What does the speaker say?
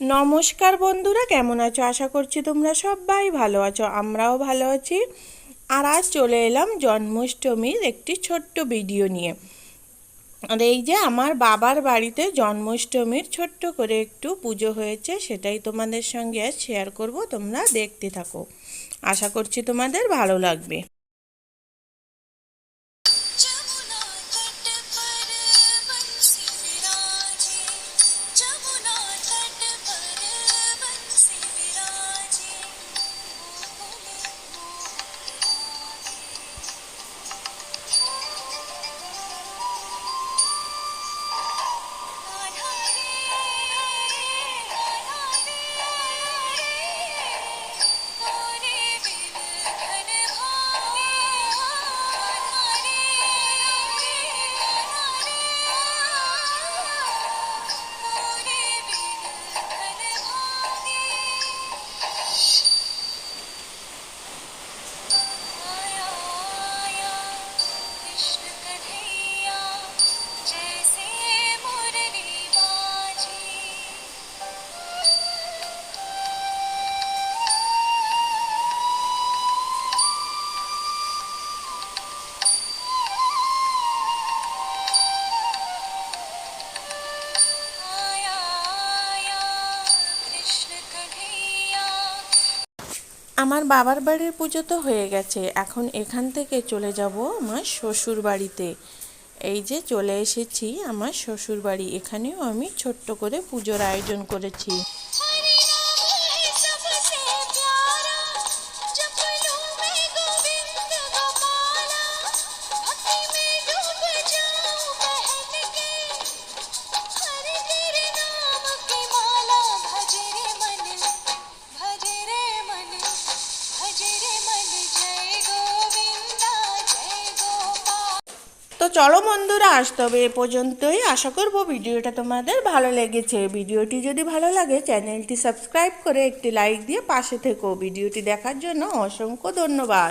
নমস্কার বন্ধুরা, কেমন আছো? আশা করছি তোমরা সবাই ভালো আছো, আমরাও ভালো আছি। আর আজ চলে এলাম জন্মাষ্টমীর একটি ছোট্ট ভিডিও নিয়ে। আর এই যে আমার বাবার বাড়িতে জন্মাষ্টমীর ছোট্ট করে একটু পুজো হয়েছে, সেটাই তোমাদের সঙ্গে শেয়ার করব, তোমরা দেখতে থাকো। আশা করছি তোমাদের ভালো লাগবে। আমার বাবার বাড়ির পুজো তো হয়ে গেছে, এখন এখান থেকে চলে যাব আমার শ্বশুর বাড়িতে। এই যে চলে এসেছি আমার শ্বশুর বাড়ি, এখানেও আমি ছোট্ট করে পুজোর আয়োজন করেছি। তো চলো বন্ধুরা, আজ তবে এ পর্যন্তই। আশা করব ভিডিওটা তোমাদের ভালো লেগেছে। ভিডিওটি যদি ভালো লাগে, চ্যানেলটি সাবস্ক্রাইব করে একটি লাইক দিয়ে পাশে থেকো। ভিডিওটি দেখার জন্য অসংখ্য ধন্যবাদ।